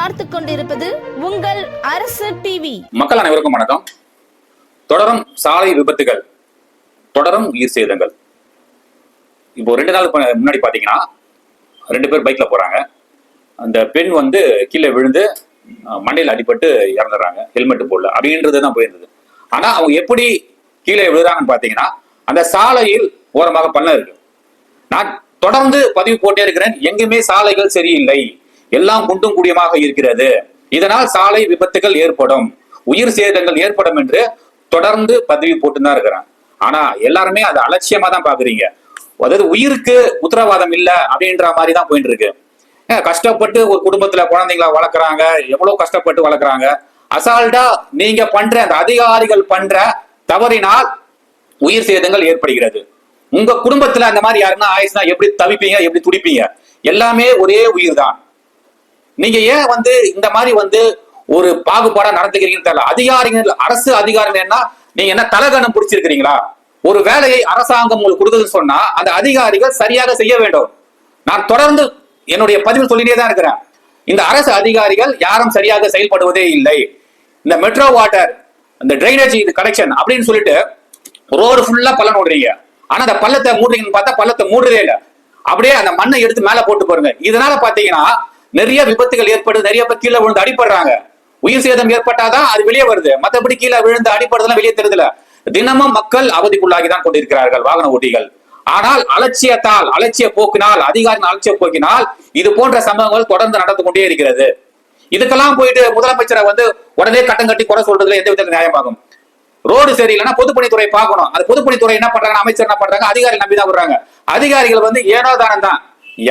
பார்த்து கொண்டிருப்பது உங்கள் அரசு டிவி மக்கள் அனைவருக்கும் வணக்கம். தொடரும் சாலை விபத்துகள் தொடரும் உயிர் சேதங்கள். இப்போ ரெண்டு நாள் முன்னாடி பாத்தீங்கன்னா ரெண்டு பேர் பைக்ல போறாங்க. அந்த பெண் வந்து கீழே விழுந்து மண்டையில் அடிபட்டு இறந்துடுறாங்க. ஹெல்மெட் போடல அப்படின்றது தான் போயிருந்தது. ஆனா அவங்க எப்படி கீழே விழுறாங்கன்னு பாத்தீங்கன்னா அந்த சாலையில் ஓரமாக பள்ளம் இருக்கு. நான் தொடர்ந்து பதிவு போட்டே இருக்கிறேன். எங்குமே சாலைகள் சரியில்லை. எல்லாம் குண்டும் குடியமாக இருக்கிறது. இதனால் சாலை விபத்துகள் ஏற்படும். உயிர் சேதங்கள் ஏற்படும் என்று தொடர்ந்து பதவி போட்டுதான் தான் இருக்கிறேன். ஆனா எல்லாருமே அதை அலட்சியமா தான் பாக்குறீங்க. அதாவது உயிருக்கு உத்தரவாதம் இல்ல அப்படின்ற மாதிரி தான் போயிட்டு இருக்கு கஷ்டப்பட்டு ஒரு குடும்பத்துல குழந்தைங்கள வளர்க்குறாங்க எவ்வளவு கஷ்டப்பட்டு வளர்க்குறாங்க. அசால்ட்டா நீங்க பண்ற அந்த அதிகாரிகள் பண்ற தவறினால் உயிர் சேதங்கள் ஏற்படுகிறது. உங்க குடும்பத்துல அந்த மாதிரி யாருன்னா ஆயிடுச்சுன்னா எப்படி தவிப்பீங்க எப்படி துடிப்பீங்க? எல்லாமே ஒரே உயிர் தான் நீங்க ஏன் வந்து இந்த மாதிரி வந்து ஒரு பாகுபாடா நடந்துக்கிறீங்கன்னு தெரியல. அதிகாரிகள் அரசு அதிகாரிகள் என்ன நீங்க என்ன தலகணம் பிடிச்சிருக்கிறீங்களா? ஒரு வேலையை அரசாங்கம் உங்களுக்கு கொடுக்குதுன்னு சொன்னா அந்த அதிகாரிகள் சரியாக செய்ய வேண்டும். நான் தொடர்ந்து என்னுடைய பதிவில் சொல்லிட்டே தான் இருக்கிறேன். இந்த அரசு அதிகாரிகள் யாரும் சரியாக செயல்படுவதே இல்லை. இந்த மெட்ரோ வாட்டர் இந்த டிரைனேஜ் இது கனெக்ஷன் அப்படின்னு சொல்லிட்டு ரோடு ஃபுல்லா பள்ளம் ஓடுறீங்க ஆனா அந்த பள்ளத்தை மூடுறீங்கன்னு பார்த்தா பள்ளத்தை மூடுறதே இல்லை. அப்படியே அந்த மண்ணை எடுத்து மேல போட்டு பாருங்க. இதனால பாத்தீங்கன்னா நிறைய விபத்துகள் ஏற்படுது நிறைய பேர் கீழே விழுந்து அடிபடுறாங்க. உயிர் சேதம் ஏற்பட்டாதான் அது வெளியே வருது. மத்தபடி கீழே விழுந்து அடிப்படுறதுலாம் வெளியே தெரியுதுல தினமும் மக்கள் அவதிக்குள்ளாகி தான் கொண்டிருக்கிறார்கள் வாகன ஓட்டிகள். ஆனால் அலட்சியத்தால் அலட்சிய போக்கினால் அதிகாரிகள் அலட்சிய போக்கினால் இது போன்ற சம்பவங்கள் தொடர்ந்து நடந்து கொண்டே இருக்கிறது. இதுக்கெல்லாம் போயிட்டு முதலமைச்சரை வந்து உடனே கட்டம் கட்டி குறை சொல்றதுல எந்த விதத்தில் நியாயமாகும்? ரோடு சரியில்லைன்னா பொதுப்பணித்துறை பார்க்கணும். அந்த பொதுப்பணித்துறை என்ன பண்றாங்க? அமைச்சர் என்ன பண்றாங்க? அதிகாரிகள் நம்பி தான் விடுறாங்க. அதிகாரிகள் வந்து ஏனோ தானம் தான்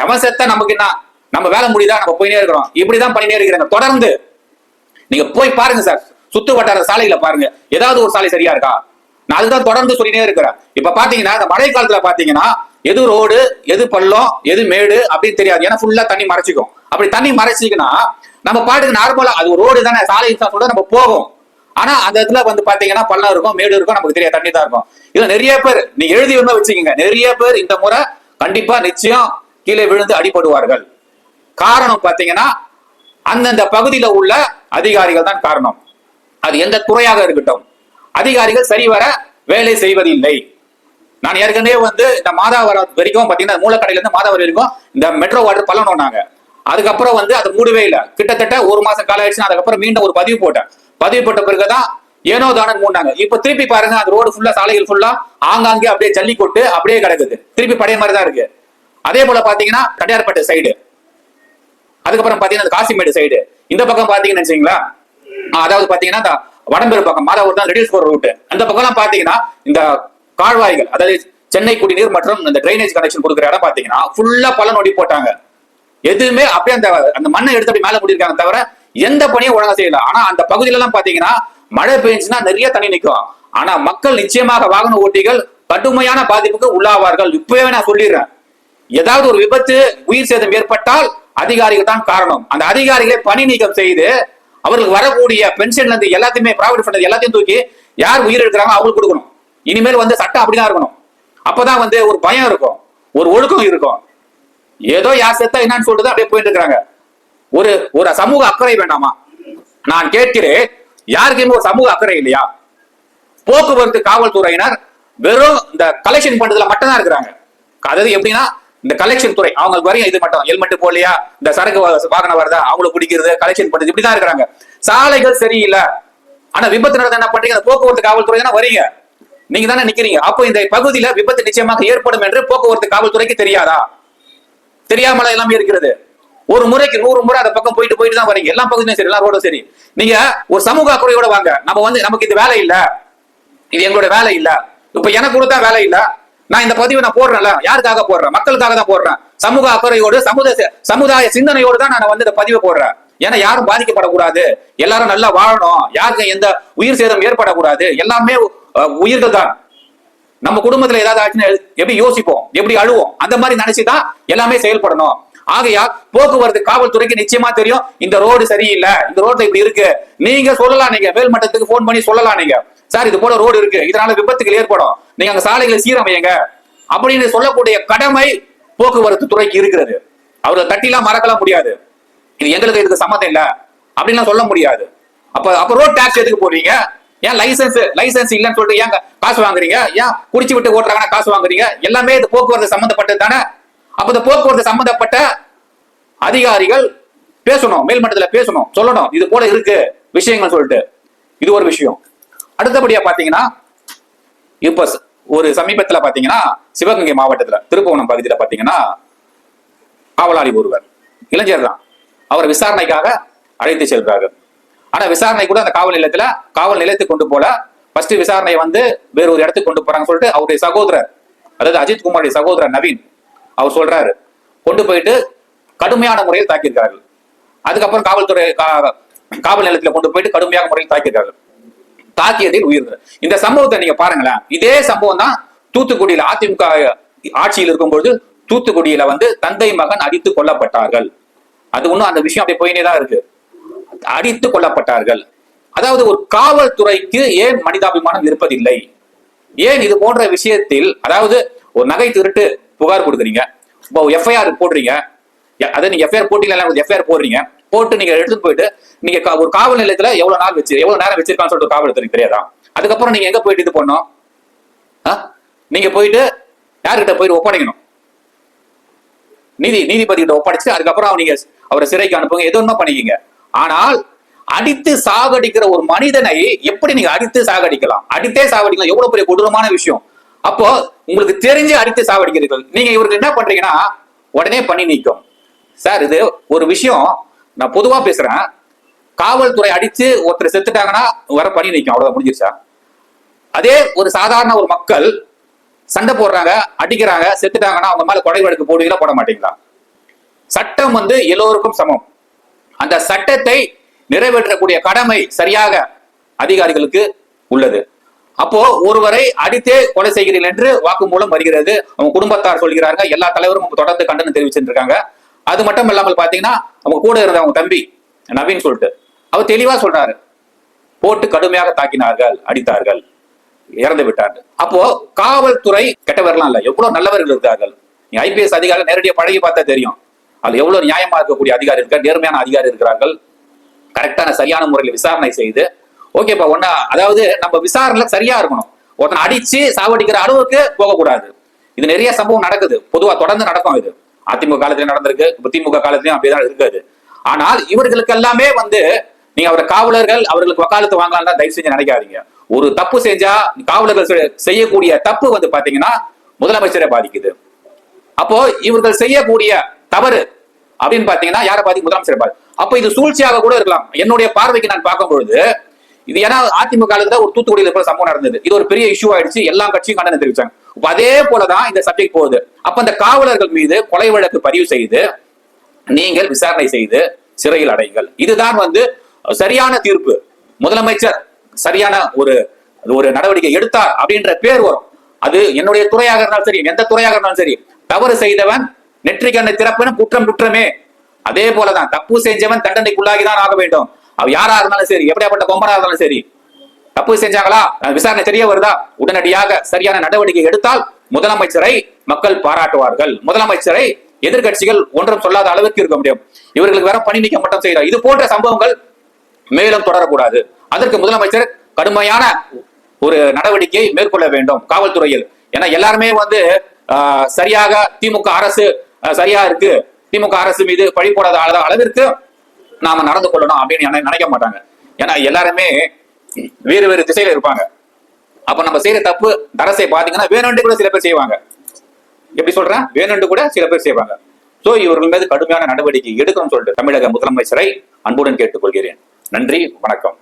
எவன் செத்த நமக்கு என்ன? நம்ம வேலை முடியுதா? நம்ம போயினே இருக்கிறோம். இப்படிதான் பண்ணினே இருக்கிறாங்க. தொடர்ந்து. நீங்க போய் பாருங்க சார். சுத்து வட்டார சாலையில பாருங்க. ஏதாவது ஒரு சாலை சரியா இருக்கா? நான் அதுதான் தொடர்ந்து சொல்லினே இருக்கிறேன். இப்ப பாத்தீங்கன்னா இந்த மழை காலத்துல பாத்தீங்கன்னா எது ரோடு எது பள்ளம் எது மேடு அப்படின்னு தெரியாது. ஏன்னா ஃபுல்லா தண்ணி மறைச்சிக்கும். அப்படி தண்ணி மறைச்சிக்குன்னா நம்ம பாட்டுக்கு நார்மலா அது ரோடு தானே. சாலை தான் சொல்ல நம்ம போகும். ஆனா அந்த இடத்துல வந்து பாத்தீங்கன்னா பள்ளம் இருக்கும் மேடு இருக்கும் நமக்கு தெரியாது. தண்ணி தான் இருக்கும். இதுல நிறைய பேர் நீ எழுதி வேணுமா வச்சுக்கோங்க. நிறைய பேர் இந்த முறை கண்டிப்பா நிச்சயம் கீழே விழுந்து அடிபடுவார்கள். காரணம் பார்த்தீங்கன்னா அந்தந்த பகுதியில உள்ள அதிகாரிகள் தான் காரணம். அது எந்த துறையாக இருக்கட்டும். அதிகாரிகள் சரிவர வேலை செய்வதில்லை. நான் ஏற்கனவே வந்து இந்த மாதாவரம் வரைக்கும் பார்த்தீங்கன்னா மூலக்கடையில இருந்து மாதாவரம் வரைக்கும் இந்த மெட்ரோ வாட்டர் பள்ளம் அதுக்கப்புறம் வந்து அது மூடவே இல்லை. கிட்டத்தட்ட ஒரு மாசம் காலம் ஆயிடுச்சு அதுக்கப்புறம் மீண்டும் ஒரு பதிவு போட்டேன். பதிவு போட்ட பிறகுதான் ஏனோ தானம் மூண்டாங்க இப்ப திருப்பி பாருங்க அந்த ரோடு ஃபுல்லா சாலைகள் ஃபுல்லா ஆங்காங்கே அப்படியே ஜல்லி கொட்டு அப்படியே கிடக்குது. திருப்பி பழைய மாதிரி தான் இருக்கு. அதே போல பாத்தீங்கன்னா கட்டியார்பேட்டை சைடு அதுக்கப்புறம் பாத்தீங்கன்னா காசிமேடு சைடு இந்த பக்கம் பாத்தீங்கன்னு வச்சுங்களா அதாவது பாத்தீங்கன்னா இந்த வடம்பெரு பக்கம் மாதாவூர் தான் ரெடியூஸ் போற ரூட் அந்த பக்கம்லாம் பாத்தீங்கன்னா இந்த கால்வாய்கள் அதாவது சென்னை குடிநீர் மற்றும் இந்த டிரைனேஜ் கனெக்ஷன் கொடுக்குற இடம் பாத்தீங்கன்னா ஃபுல்லா பல நொடி போட்டாங்க. எதுவுமே அப்படியே அந்த அந்த மண்ணை எடுத்து அப்படி மேல முடியிருக்காங்க தவிர எந்த பணியும் ஒழுங்கா செய்யல. ஆனா அந்த பகுதியில எல்லாம் பாத்தீங்கன்னா மழை பெஞ்சுன்னா நிறைய தண்ணி நிற்கும் ஆனா மக்கள் நிச்சயமாக வாகன ஓட்டிகள் கடுமையான பாதிப்புக்கு உள்ளாவார்கள். இப்பவே நான் சொல்லிடுறேன். ஏதாவது ஒரு விபத்து உயிர் சேதம் ஏற்பட்டால் அதிகாரிகள் தான் காரணம். அந்த அதிகாரிகளை பணி நீக்கம் செய்து அவர்களுக்கு வரக்கூடிய பென்ஷன்ல இருந்து எல்லாத்தையுமே ப்ராவிட் ஃபண்ட் எல்லாத்தையும் தூக்கி யார் உயிர் எடுக்கிறாங்க அவங்களுக்கு கொடுக்கணும். இனிமேல் வந்து சட்டம் அப்படிதான் இருக்கணும். அப்பதான் வந்து ஒரு பயம் இருக்கும். ஒரு ஒழுக்கம் இருக்கும். ஏதோ யார் செத்தா என்னன்னு சொல்லிட்டு அப்படியே போயிட்டு இருக்காங்க ஒரு ஒரு சமூக அக்கறை வேண்டாமா? நான் கேட்கிறேன் யாருக்குமே ஒரு சமூக அக்கறை இல்லையா? போக்குவரத்து காவல்துறையினர் வெறும் இந்த கலெக்ஷன் பண்றதுல மட்டும்தான் இருக்கிறாங்க. அதாவது எப்படின்னா இந்த கலெக்ஷன் துறை அவங்களுக்கு வரையும் இது மட்டும் ஹெல்மெட் போலியா இந்த சரக்கு வாகனம் வருதா அவங்களுக்கு பிடிக்கிறது கலெக்ஷன் பண்றது இப்படிதான் இருக்கிறாங்க. சாலைகள் சரியில்லை. ஆனா விபத்து நடந்தா என்ன பண்றீங்க? அந்த போக்குவரத்து காவல்துறை தானே வரீங்க நீங்க தானே நிக்கிறீங்க. அப்போ இந்த பகுதியில விபத்து நிச்சயமாக ஏற்படும் என்று போக்குவரத்து காவல்துறைக்கு தெரியாதா? தெரியாமல எல்லாமே இருக்கிறது. ஒரு முறைக்கு நூறு முறை அந்த பக்கம் போயிட்டு போயிட்டு தான் வரீங்க எல்லா பகுதியும் சரி எல்லா ரோடும் சரி. நீங்க ஒரு சமூக அக்கறையோட வாங்க. நம்ம வந்து நமக்கு இது வேலை இல்ல. இது எங்களோட வேலை இல்ல. இப்ப எனக்கு கொடுத்தா வேலை இல்லை. நான் இந்த பதிவை நான் போடுறேன்ல. யாருக்காக போடுறேன்? மக்களுக்காக தான் போடுறேன். சமூக அக்கறையோடு சமுதாய சமுதாய சிந்தனையோடு தான் நான் வந்து இந்த பதிவை போடுறேன். ஏன்னா யாரும் பாதிக்கப்படக்கூடாது. எல்லாரும் நல்லா வாழணும். யாருக்கும் எந்த உயிர் சேதம் ஏற்படக்கூடாது. எல்லாமே உயிர்கள் தான். நம்ம குடும்பத்துல ஏதாவது ஆச்சுன்னா எப்படி யோசிப்போம்? எப்படி அழுவோம்? அந்த மாதிரி நினைச்சுதான் எல்லாமே செயல்படணும். ஆகையா போக்குவரத்து காவல்துறைக்கு நிச்சயமா தெரியும். இந்த ரோடு சரியில்லை. இந்த ரோட்ல இப்படி இருக்கு. நீங்க சொல்லலாம் நீங்க. மேல்மட்டத்துக்கு போன் பண்ணி சொல்லலாம் நீங்க. சார் இது போல ரோடு இருக்கு. இதனால விபத்துகள் ஏற்படும். நீங்க அங்க சாலைகளை சீரமையுங்க. அப்படின்னு சொல்லக்கூடிய கடமை போக்குவரத்து துறைக்கு இருக்கிறது. அவரை தட்டிலாம் மறக்கலாம் முடியாது. இது எங்களுக்கு இதுக்கு சம்மந்தம் இல்ல. அப்படின்லாம் சொல்ல முடியாது. அப்ப அப்ப ரோட் டாக்ஸ் எதுக்கு போடுறீங்க? ஏன் லைசன்ஸ் லைசன்ஸ் இல்லைன்னு சொல்லிட்டு ஏன் காசு வாங்குறீங்க? ஏன் குடிச்சு விட்டு ஓட்டுறாங்கன்னா காசு வாங்குறீங்க? எல்லாமே இது போக்குவரத்து சம்பந்தப்பட்டது தானே? அப்ப இந்த போக்குவரத்து சம்பந்தப்பட்ட அதிகாரிகள் பேசணும். மேல்மட்டத்துல பேசணும். சொல்லணும். இது போல இருக்கு. விஷயங்கள் சொல்லிட்டு. இது ஒரு விஷயம். அடுத்தபடியா பாத்தீங்கன்னா இப்ப ஒரு சமீபத்துல பாத்தீங்கன்னா சிவகங்கை மாவட்டத்துல திருப்புவனம் பகுதியில பாத்தீங்கன்னா காவலாளி ஒருவர் இளைஞர் தான். அவர் விசாரணைக்காக அழைத்து செல்றார்கள். ஆனா விசாரணை கூட அந்த காவல் நிலையத்துல காவல் நிலையத்துக்கு கொண்டு போல. ஃபர்ஸ்ட் விசாரணை வந்து வேற ஒரு இடத்துக்கு கொண்டு போறாங்கன்னு சொல்லிட்டு அவருடைய சகோதரர் அதாவது அஜித் குமாருடைய சகோதரர் நவீன் அவர் சொல்றாரு. கொண்டு போயிட்டு கடுமையான முறையில் தாக்கியிருக்கிறார்கள். அதுக்கப்புறம் காவல்துறை கா- காவல் நிலையத்துல கொண்டு போயிட்டு கடுமையான முறையில் தாக்கியிருக்கார்கள் தாக்கியதில் உயிர். இந்த சம்பவத்தை நீங்க பாருங்களேன். இதே சம்பவம் தான் தூத்துக்குடியில அதிமுக ஆட்சியில் இருக்கும்பொழுது தூத்துக்குடியில வந்து தந்தை மகன் அடித்து கொல்லப்பட்டார்கள். அது ஒன்றும் அந்த விஷயம் அப்படியே போயினே தான் இருக்கு. அடித்து கொல்லப்பட்டார்கள். அதாவது ஒரு காவல்துறைக்கு ஏன் மனிதாபிமானம் இருப்பதில்லை? ஏன் இது போன்ற விஷயத்தில் அதாவது ஒரு நகை திருட்டு புகார் கொடுக்குறீங்க. இப்போ எஃப்ஐஆர் போடுறீங்க. அதை நீங்க எஃப்ஐஆர் போட்டீங்களா? எஃப்ஐஆர் போடுறீங்க? போட்டு நீங்க எடுத்துட்டு போயிட்டு நீங்க கா- ஒரு காவல் நிலையத்துல எவ்வளவு நாள் வச்சு எவ்வளவு நேரம் வச்சிருக்கான்னு சொல்லிட்டு காவல்துறை தெரியாதான் அதுக்கப்புறம் நீங்க எங்க போயிட்டு இது பண்ணோம் ஆ? நீங்க போயிட்டு யார்கிட்ட போயிட்டு ஒப்படைக்கணும்? நீதி நீதிபதி கிட்ட ஒப்படைச்சு அதுக்கப்புறம் நீங்க அவரை சிறைக்கு அனுப்புங்க. எது ஒண்ணும் பண்ணிக்கிங்க. ஆனால் அடித்து சாகடிக்கிற ஒரு மனிதனை எப்படி நீங்க அடித்து சாகடிக்கலாம்? அடித்தே சாகடிக்கலாம். எவ்வளவு பெரிய கொடூரமான விஷயம். அப்போ உங்களுக்கு தெரிஞ்சு அடித்து சாகடிக்கிறீர்கள். நீங்க இவருக்கு என்ன பண்றீங்கன்னா உடனே பண்ணி நீக்கும். சார் இது ஒரு விஷயம். நான் பொதுவா பேசுறேன். காவல்துறை அடிச்சு ஒருத்தர் செத்துட்டாங்கன்னா வர பண்ணி நிற்கும் அவ்வளவுதான் முடிஞ்சிருச்சா? அதே ஒரு சாதாரண ஒரு மக்கள் சண்டை போடுறாங்க அடிக்கிறாங்க செத்துட்டாங்கன்னா அவங்க மேல கொடை வழக்கு போடுவீங்களா போட மாட்டீங்களா? சட்டம் வந்து எல்லோருக்கும் சமம். அந்த சட்டத்தை நிறைவேற்றக்கூடிய கடமை சரியாக அதிகாரிகளுக்கு உள்ளது. அப்போ ஒருவரை அடித்தே கொலை செய்கிறீர்கள் என்று வாக்குமூலம் வருகிறது. அவங்க குடும்பத்தார் சொல்கிறார்கள் எல்லா தலைவரும் தொடர்ந்து கண்டனம் தெரிவிச்சிருக்காங்க அது மட்டும் இல்லாமல் பாத்தீங்கன்னா அவங்க கூட இருந்த அவங்க தம்பி நவீன் சொல்லிட்டு அவர் தெளிவா சொல்றாரு. போட்டு கடுமையாக தாக்கினார்கள் அடித்தார்கள் இறந்து விட்டார்கள். அப்போ காவல்துறை கெட்டவர்கள்லாம் இல்ல எவ்வளவு நல்லவர்கள் இருக்கார்கள் நீ ஐபிஎஸ் அதிகாரி நேரடியாக பழகி பார்த்தா தெரியும். அதுல எவ்வளவு நியாயமா இருக்கக்கூடிய அதிகாரி இருக்கார் நேர்மையான அதிகாரி இருக்கிறார்கள். கரெக்டான சரியான முறையில் விசாரணை செய்து ஓகேப்பா ஒன்னா அதாவது நம்ம விசாரணை சரியா இருக்கணும். ஒருத்தனை அடிச்சு சாவடிக்கிற அளவுக்கு போகக்கூடாது. இது நிறைய சம்பவம் நடக்குது. பொதுவா தொடர்ந்து நடக்கும் இது. அதிமுக காலத்துல நடந்திருக்கு திமுக காலத்திலயும் அப்படிதான் இருக்காது. ஆனால் இவர்களுக்கு எல்லாமே வந்து நீங்க அவரை காவலர்கள் அவர்களுக்கு வக்காலத்து வாங்கலாம் தயவு செஞ்சு நினைக்காதீங்க. ஒரு தப்பு செஞ்சா காவலர்கள் செய்யக்கூடிய தப்பு வந்து பாத்தீங்கன்னா முதலமைச்சரை பாதிக்குது. அப்போ இவர்கள் செய்யக்கூடிய தவறு அப்படின்னு பாத்தீங்கன்னா யாரை பாதி முதலமைச்சர் பாதி. அப்போ இது சூழ்ச்சியாக கூட இருக்கலாம். என்னுடைய பார்வைக்கு நான் பார்க்கும் பொழுது இது ஏன்னா அதிமுக காலத்துல ஒரு தூத்துக்குடியில் இருக்கிற சம்பவம் நடந்தது. இது ஒரு பெரிய இஷ்யூ ஆயிடுச்சு. எல்லா கட்சியும் கண்டனம் தெரிவிச்சாங்க. அதே போலதான் இந்த சப்ஜெக்ட் போகுது. அப்ப அந்த காவலர்கள் மீது கொலை வழக்கு பதிவு செய்து நீங்கள் விசாரணை செய்து சிறையில் அடையுங்கள். இதுதான் வந்து சரியான தீர்ப்பு. முதலமைச்சர் சரியான ஒரு ஒரு நடவடிக்கை எடுத்தார் அப்படின்ற பேர் வரும். அது என்னுடைய துறையாக இருந்தாலும் சரி எந்த துறையாக இருந்தாலும் சரி தவறு செய்தவன் நெற்றிக்கண்ணை திறப்பனும் குற்றம் குற்றமே. அதே போலதான் தப்பு செஞ்சவன் தண்டனைக்குள்ளாகிதான் ஆக வேண்டும். அவ யாரா இருந்தாலும் சரி எப்படியாப்பட்ட கொம்பனா இருந்தாலும் சரி தப்பு செஞ்சாங்களா? விசாரணை தெரிய வருதா? உடனடியாக சரியான நடவடிக்கை எடுத்தால் முதலமைச்சரை மக்கள் பாராட்டுவார்கள். முதலமைச்சரை எதிர்க்கட்சிகள் ஒன்றும் சொல்லாத அளவுக்கு இருக்க முடியும். இவர்களுக்கு வேற பணி நீக்கம் மட்டும் செய்யலாம் இது போன்ற சம்பவங்கள் மேலும் தொடரக்கூடாது. அதற்கு முதலமைச்சர் கடுமையான ஒரு நடவடிக்கை மேற்கொள்ள வேண்டும் காவல்துறையில். ஏன்னா எல்லாருமே வந்து சரியாக திமுக அரசு சரியா இருக்கு. திமுக அரசு மீது பழி போடாத அளவிற்கு நாம நடந்து கொள்ளணும் அப்படின்னு நினைக்க மாட்டாங்க. ஏன்னா எல்லாருமே வேறு வேறு திசையில இருப்பாங்க. அப்ப நம்ம செய்யற தப்பு அரசை பாத்தீங்கன்னா வேணும்னு கூட சில பேர் செய்வாங்க. எப்படி சொல்றேன்? வேணும்னு கூட சில பேர் செய்வாங்க. சோ இவர்கள் மீது கடுமையான நடவடிக்கை எடுக்கணும்னு சொல்லிட்டு தமிழக முதலமைச்சரை அன்புடன் கேட்டுக்கொள்கிறேன். நன்றி வணக்கம்.